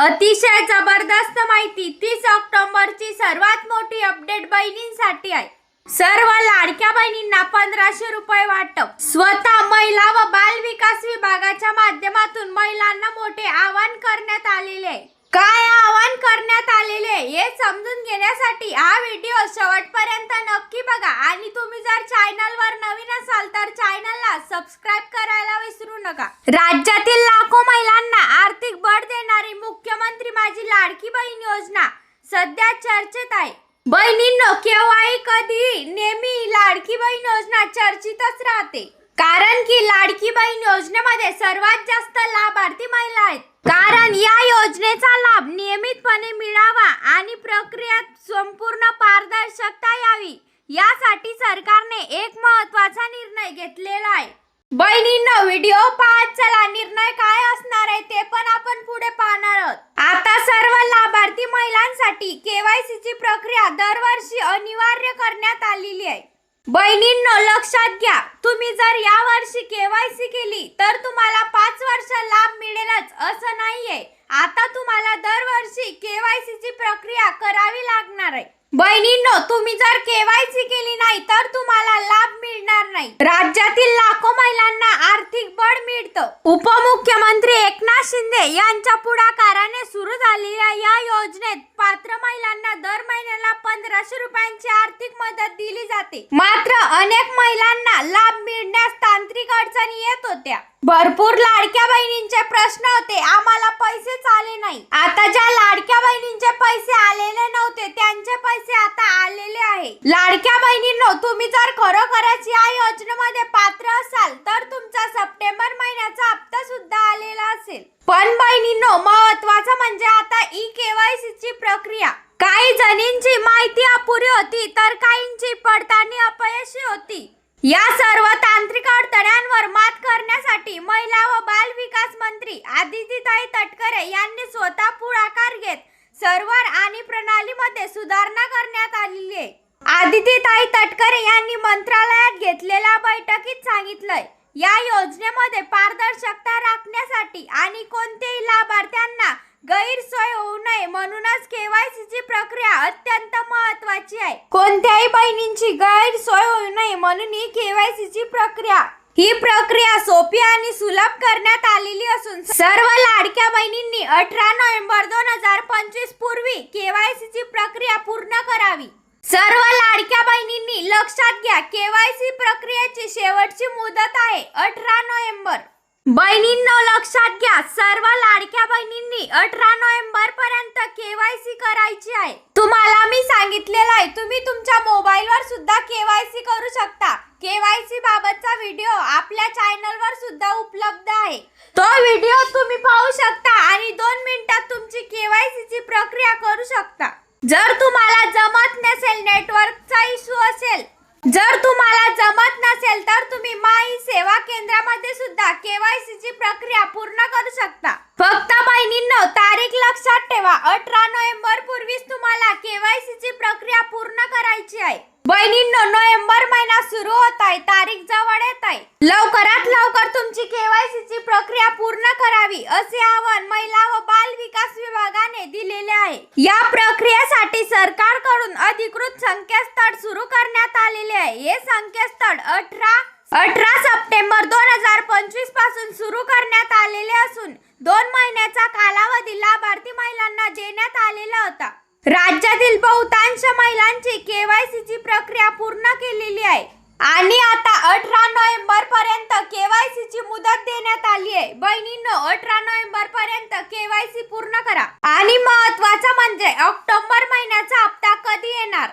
अतिशय जबरदस्त माहिती. तीस ऑक्टोबरची सर्वात मोठी अपडेट बहिणींसाठी आहे. सर्व लाडक्या बहिणींना पंधराशे रुपये वाटप. स्वतः महिला व बाल विकास विभागाच्या माध्यमातून महिलांना मोठे आवाहन करण्यात आलेले आहे. काय आवाहन करण्यात आलेले आहे हे समजून हा व्हिडिओ शेवटपर्यंत नक्की बघा. आणि तुम्ही जर चॅनलवर नवीन असाल तर चॅनलला सबस्क्राईब करायला विसरू नका. राज्यातील लाखो महिलांना आर्थिक बळ देणारी मुख्यमंत्री माझी लाडकी बहीण योजना. सध्या चर्चेत आहे. बहिणींनो केव्हाही कधी नेहमी लाडकी बहीण योजना चर्चेतच राहते. कारण की लाडकी बहीण योजनेमध्ये सर्वात जास्त लाभार्थी महिला आहेत. कारण या योजनेचा लाभ नियमितपणे मिळावा आणि प्रक्रियेत संपूर्ण पारदर्शकता यावी. यासाठी सरकारने एक महत्त्वाचा निर्णय घेतलेला आहे. बहिणींनो व्हिडिओ पाहत चला. निर्णय काय असणार आहे ते पण आपण पुढे पाहणार आहोत. आता सर्व लाभार्थी महिलांसाठी केवायसीची प्रक्रिया दरवर्षी अनिवार्य करण्यात आलेली आहे. बहिणींनो लक्षात घ्या. तुम्ही जर या वर्षी केवायसी केली तर तुम्हाला पाच वर्ष लाभ मिळेलच असं नाहीये. आता तुम्हाला दरवर्षी केवायसी ची प्रक्रिया करावी लागणार आहे. बहिणींनो तुम्ही जर केवायसी केली नाही तर तुम्हाला लाभ मिळणार नाही. राज्यातील लाखो महिलांना आर्थिक बळ मिळतं. उपमुख्यमंत्री एकनाथ शिंदे यांच्या पुढाकाराने सुरू झालेल्या या योजनेत पात्र महिलांना दर महिन्याला पंधराशे रुपयांची आर्थिक मदत दिली जाते. मात्र अनेक महिलांना लाभ मिळण्यास तांत्रिक अडचणी येत होत्या. भरपूर लाडक्या बहिणींचे प्रश्न होते. आम्हाला पैसेच आले नाही. आता ज्या लाडक्या बहिणींचे पैसे आलेले नव्हते त्यांचे पैसे आता आलेले आहे. लाडक्या बहिणींनो तुम्ही जर खरोखरच या योजनेमध्ये पात्र असाल तर तुमचा सप्टेंबर महिन्याचा हप्ता सुद्धा आलेला असेल. पण बहिणींनो महत्वाचं म्हणजे आता ई केवायसी ची प्रक्रिया. काही जणींची माहिती अपुरी होती तर काहींची पडताळणी अपयशी होती. या सर्व तांत्रिक अडथळ्यांवर मात करण्यासाठी महिला व बाल विकास मंत्री आदितीताई यांनी स्वतः पुढाकार घेत सर्व्हर आणि प्रणालीमध्ये सुधारणा करण्यात आलेली आहे. आदितीताई तटकरे यांनी मंत्रालयात घेतलेल्या बैठकीत सांगितलंय या योजनेमध्ये पारदर्शकता राखण्यासाठी आणि कोणत्याही लाभार्थ्यांना गैरसोय होऊ नये म्हणूनच केवायसी ची प्रक्रिया अत्यंत महत्वाची आहे. कोणत्याही बहिणींची गैरसोय होऊ नये म्हणून ही केवायसी ची प्रक्रिया. ही प्रक्रिया सोपी आणि सुलभ करण्यात आलेली असून सर्व बहिणींनी अठरा नोव्हेंबर दोन हजार पंचवीस पूर्वी केवायसी ची प्रक्रिया पूर्ण करावी. सर्व लाडक्या बहिणींनी लक्षात घ्या केवायसी प्रक्रियेची शेवटची मुदत आहे अठरा नोव्हेंबर. बहिणींनो लक्षात घ्या सर्व लाडक्या बहिणींनी अठरा नोव्हेंबर पर्यंत केवायसी करायची आहे. तुम्हाला मी सांगितलेलं आहे तुम्ही तुमच्या मोबाईल वर सुद्धा केवायसी करू शकता. केवायसी बाबतचा व्हिडिओ आपल्या चॅनल वर सुद्धा उपलब्ध आहे. तो व्हिडिओ तुम्ही पाहू शकता आणि दोन मिनिटात तुमची केवायसी ची प्रक्रिया करू शकता. जर तुम्हाला जमत नसेल नेटवर्कचा इश्यू असेल जर तुम्हाला जमत नसेल तर तुम्ही माई सेवा केंद्रामध्ये सुद्धा केवायसी ची प्रक्रिया पूर्ण करू शकता. फक्त बहिणींनो तारीख लक्षात ठेवा. अठरा नोव्हेंबर पूर्वीच तुम्हाला केवायसी ची प्रक्रिया पूर्ण करायची आहे. बहिणींनो नोव्हेंबर महिना सुरू होत आहे तारीख जवळ येत आहे. लवकरात लवकर तुमची केवायसी करावी असे आवाहन महिला व बाल विकास विभागाने दिलेले आहे. या प्रक्रियेसाठी सरकारकडून अधिकृत संकेतस्थळ सुरू करण्यात आलेले आहे. हे संकेतस्थळ अठरा अठरा सप्टेंबर दोन हजार पंचवीसपासून सुरू करण्यात आलेले असून दोन महिन्याचा कालावधी लाभार्थी महिलांना देण्यात आलेला होता. राज्यातील बहुतांश महिलांची केवायसी ची प्रक्रिया पूर्ण केलेली आहे. आणि आता अठरा नोव्हेंबर पर्यंत केवायसी ची मुदत देण्यात आली आहे. बहिणी अठरा नोव्हेंबर पर्यंत केवायसी पूर्ण करा. आणि महत्वाचं म्हणजे ऑक्टोबर महिन्याचा हप्ता कधी येणार?